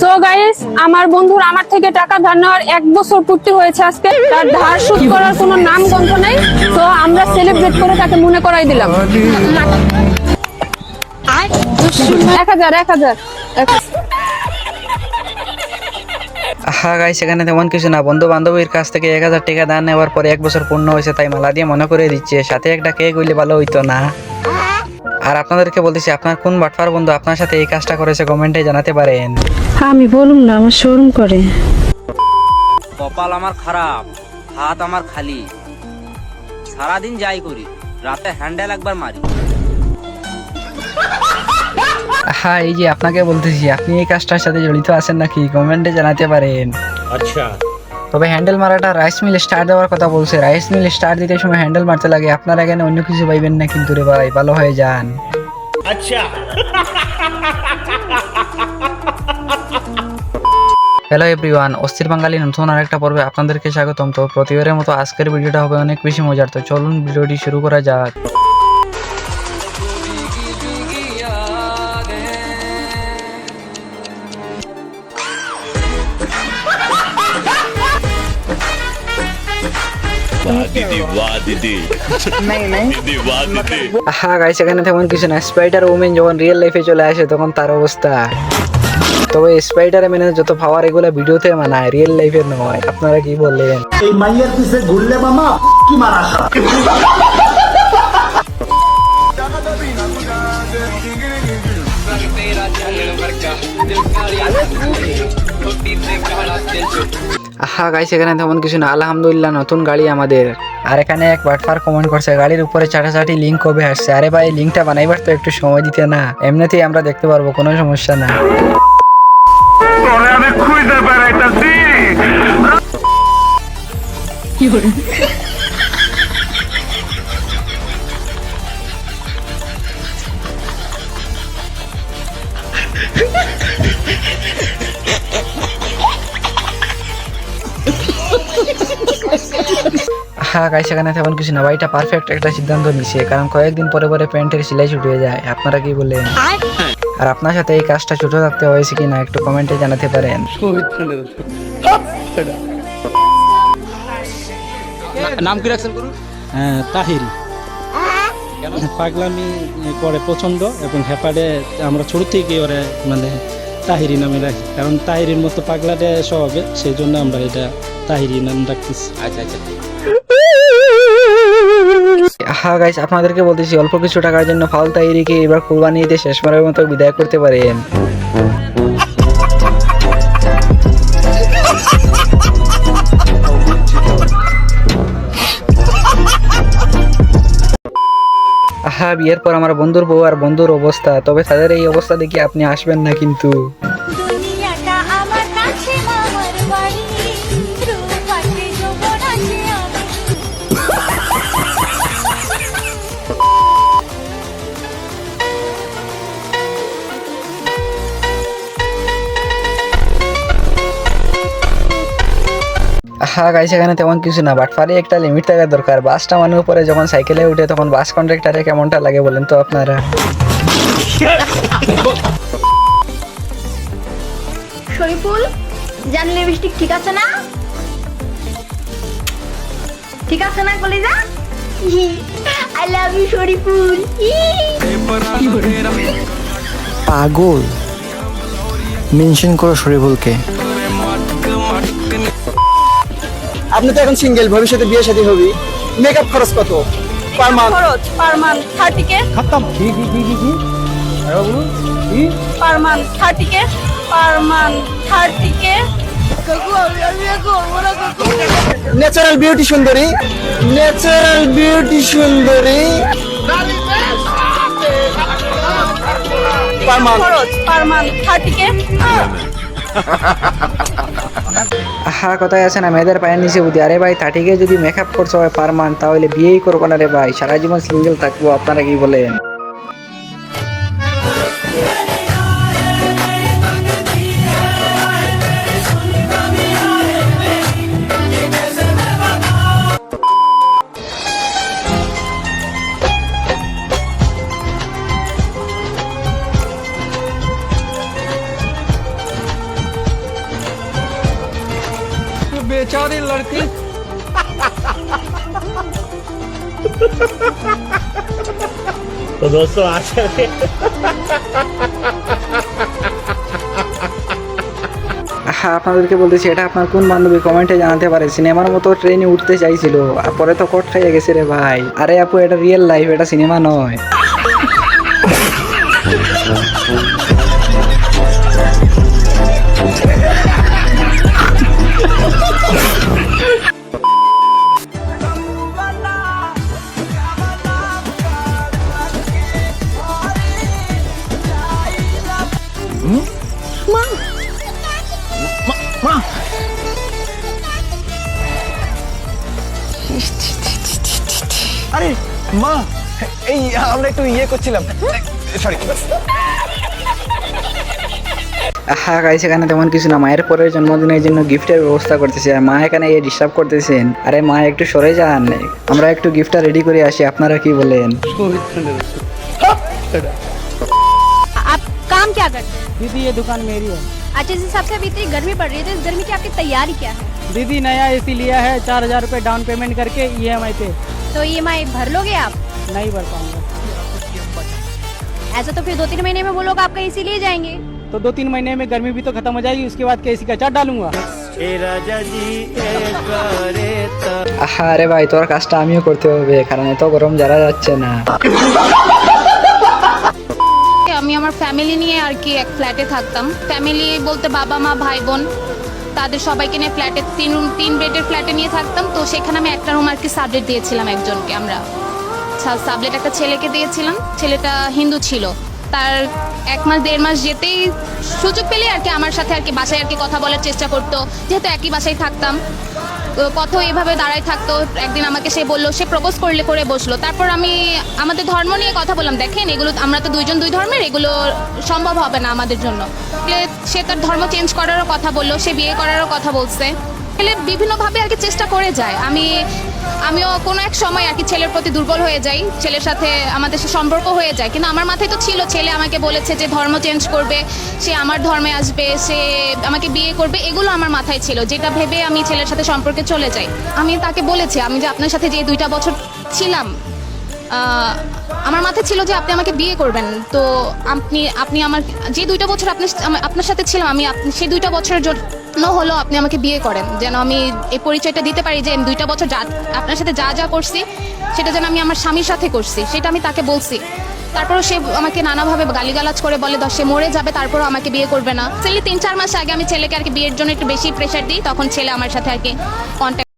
So guys আমার বন্ধুর আমার থেকে টাকা ধার নেওয়ার এক বছর পূর্তি হয়েছে আজকে। তার ধার শোধ করার কোনো নাম গন্ধ নেই। তো আমরা সেলিব্রেট করে তাকে মনে করাই দিলাম। এক হাজার এক হাজার হ্যাঁ গাই সেখানে তেমন কিছু না। বন্ধু বান্ধবীর কাছ থেকে এক হাজার টাকা দান নেওয়ার পরে এক বছর পূর্ণ হয়েছে তাই মালা দিয়ে মনে করে দিচ্ছে। সাথে একটা কেক হইলে ভালো হইতো না। আর আপনাদেরকে বলতেছি আপনার কোন বাটফার বন্ধু আপনার সাথে এই কাজটা করেছে কমেন্টে জানাতে পারেন। আমি বলুম না আমার শোরুম করে। কপাল আমার খারাপ হাত আমার খালি। সারাদিন যাই করি রাতে হ্যান্ডেল একবার মারি। হ্যাঁ এই যে আপনাকে বলতেছি আপনি এই কাজটার সাথে জড়িত আছেন নাকি? কমেন্টে জানাতে পারেন। আচ্ছা। তবে হ্যান্ডেল মারাটা রাইস মিল স্টার্ট দেওয়ার কথা বলছে। রাইস মিল স্টার্ট দিতে সময় হ্যান্ডেল মারতে লাগে। আপনারা এখানে অন্য কিছু পাইবেন না কিন্তু রে ভাই ভালো হয়ে যান। আচ্ছা। হ্যালো এভরিওয়ান অস্থির বাঙালি নতুন আরেকটা পর্বে আপনাদেরকে স্বাগতম। তো প্রতিবারের মতো আজকের ভিডিওটা হবে অনেক বেশি মজার। তো চলুন ভিডিওটি শুরু করা যাক। হ্যাঁ গাইস এখানে তেমন কিছু না। স্পাইডার ওমেন যখন রিয়েল লাইফে চলে আসে তখন তার অবস্থা। তবে স্পাইডার মেনে যত পাওয়ার এগুলো ভিডিওতে মানায় রিয়েল লাইফের নয়। আপনারা কি বললেন? এই মাইয়ের পিছে ঘুরলে মামা কি মারা হ্যাঁ গাইস এখানে তেমন কিছু না। আলহামদুলিল্লাহ নতুন গাড়ি আমাদের। আর এখানে এক বাটফার কমেন্ট করছে গাড়ির উপরে চাটাচাটি লিঙ্ক কবে আসছে? আরে ভাই লিঙ্কটা বানাইবার তো একটু সময় দিতে না। এমনিতেই আমরা দেখতে পারব কোনো সমস্যা না। হ্যাঁ গাইস এখানে তেমন কিছু না। ভাইটা পারফেক্ট একটা সিদ্ধান্ত নিছে কারণ কয়েকদিন পরে পরে প্যান্টের সেলাই ছুটে যায়। আপনারা কি বলেন আর? আপনার সাথে এই কাজটা ছোট থাকতে হয়েছে কিনা একটু কমেন্টে জানাতে পারেন। নাম কি রাখছেন করুন হ্যাঁ তাহিরি। পাগলামি করে পছন্দ এবং হেপাডে আমরা ছোট থেকে ওরে মানে তাহিরি নামে রাখি কারণ তাহিরির মতো পাগলাটে স্বভাবে সেই জন্য আমরা এটা তাহিরি নাম রাখতেছি আচ্ছা আচ্ছা। হ্যাঁ গাইস আপনাদেরকে বলতেছি, অল্প কিছু টাকার জন্য ফাউল তাইরিকে এবার কুরবানি ঈদে শেষবারের মতো বিদায় করতে পারেন। হ্যাঁ বিয়ের পর আমার বন্ধুর বউ আর বন্ধুর অবস্থা, তবে তাদের এই অবস্থা দেখে আপনি আসবেন না কিন্তু। হ্যাঁ গাইস এখানে তেমন কিছু না বাট ফারি একটা লিমিট থাকা দরকার। বাসটা মানে উপরে যখন সাইকেলে উঠে তখন বাস কন্ট্রাক্টারে কেমনটা লাগে বলেন তো আপনারা? শরীফুল জান লিপস্টিক ঠিক আছে না? ঠিক আছে না কলিজা? I love you Shariful. পাগল। মেনশন করো শরীফুলকে। আপনি তো এখন সিঙ্গেল ভবিষ্যতে বিয়ে শাদী হবি। মেকআপ খরচ কত? পার মান্থ খরচ per month thirty K per month thirty K? Per month thirty K natural beauty সুন্দরী। ন্যাচারাল বিউটি সুন্দরী। পার মান্থ খরচ পার মান্থ থার্টি কে হ্যাঁ কথায় আছে না, মেয়েদের পায়ের নিচে বুদ্ধি। আরে ভাই, তাটিকে যদি মেকআপ করতে হয় পার মান তাহলে বিয়েই করব না রে ভাই। সারা জীবন সিঙ্গেল থাকব, আপনারা কি বলেন? चौधरी लड़की तो दोस्तों आज হ্যাঁ আপনাদেরকে বলতেছি এটা আপনার কোন বান্ধবী কমেন্টে জানাতে পারে সিনেমার মতো ট্রেনে উঠতে চাইছিল আর পরে তো কট খাইয়ে গেছে রে ভাই আরে আপু এটা রিয়েল লাইফ এটা সিনেমা নয় আরে মা এই আমরা একটু ইয়ে করছিলাম। সরি হ্যাঁ গাইছে এখানে তেমন কিছু না। মায়ের পরের জন্মদিনের জন্য গিফটের ব্যবস্থা করতেছে। আর মা এখানে এই ডিস্টার্ব করতেছেন। আরে মা একটু সরে যান। আমরা একটু গিফটটা রেডি করে আসি। আপনারা কি বলেন? दीदी ये दुकान मेरी है अच्छा जिस हिसाब से अभी इतनी गर्मी पड़ रही है तो इस गर्मी की आपकी तैयारी क्या है दीदी नया एसी लिया है चार हजार रुपये डाउन पेमेंट करके ई एम आई पे तो ई भर लोगे आप नहीं भर पाऊंगा ऐसा तो फिर दो तीन महीने में वो लोग आपका एसी ले जाएंगे तो दो तीन महीने में गर्मी भी तो खत्म हो जाएगी उसके बाद के एसी का चार्ज डालूंगा আহা আরে ভাই তোর কাজটা আমিও করতে হবে কারণ এত গরম যারা যাচ্ছে না আমি আমার ফ্যামিলি নিয়ে আর কি এক ফ্ল্যাটে থাকতাম। ফ্যামিলি বলতে বাবা, মা, ভাই, বোন, তাদের সবাইকে নিয়ে ফ্ল্যাটে তিন রুম তিন বেডের ফ্ল্যাটে নিয়ে থাকতাম। তো সেখানে আমি একটা রুম আর কি সাবলেট দিয়েছিলাম একজনকে আমরা। সাবলেট একটা ছেলেকে দিয়েছিলাম। ছেলেটা হিন্দু ছিল। তার এক মাস, দেড় মাস যেতেই সুযোগ পেলে আর কি আমার সাথে আর কি বাসায় আর কি কথা বলার চেষ্টা করতো। যেহেতু একই বাসায় থাকতাম। পথ এভাবে দাঁড়ায় থাকতো। একদিন আমাকে সে বলল, সে প্রপোজ করলে করে বসল। তারপর আমি আমাদের ধর্ম নিয়ে কথা বললাম, দেখেন এগুলো আমরা তো দুইজন দুই ধর্মের, এগুলো সম্ভব হবে না আমাদের জন্য। সে তার ধর্ম চেঞ্জ করারও কথা বলল, সে বিয়ে করারও কথা বলছে। তাহলে বিভিন্নভাবে আর কি চেষ্টা করে যায়। আমি আমিও কোনো এক সময় আর কি ছেলের প্রতি দুর্বল হয়ে যাই, ছেলের সাথে আমাদের সে সম্পর্ক হয়ে যায়। কিন্তু আমার মাথায় তো ছিল, ছেলে আমাকে বলেছে যে ধর্ম চেঞ্জ করবে, সে আমার ধর্মে আসবে, সে আমাকে বিয়ে করবে, এগুলো আমার মাথায় ছিল। যেটা ভেবে আমি ছেলের সাথে সম্পর্কে চলে যাই। আমি তাকে বলেছি, আমি যে আপনার সাথে যে দুইটা বছর ছিলাম আমার মাথায় ছিল যে আপনি আমাকে বিয়ে করবেন। তো আপনি আপনি আমার যে দুইটা বছর আপনি আপনার সাথে ছিলাম, আমি আপনি- সেই দুইটা বছরের জন্য হলো আপনি আমাকে বিয়ে করেন। যেন আমি এই পরিচয়টা দিতে পারি যে আমি দুইটা বছর যা আপনার সাথে যা যা করছি, সেটা যেন আমি আমার স্বামীর সাথে করছি, সেটা আমি তাকে বলছি। তারপরও সে আমাকে নানাভাবে গালিগালাজ করে বলে সে মরে যাবে, তারপরও আমাকে বিয়ে করবে না। তিন, চার মাস আগে আমি ছেলেকে আর কি বিয়ের জন্য একটু বেশি প্রেশার দিই, তখন ছেলে আমার সাথে আর কি কন্ট্যাক্ট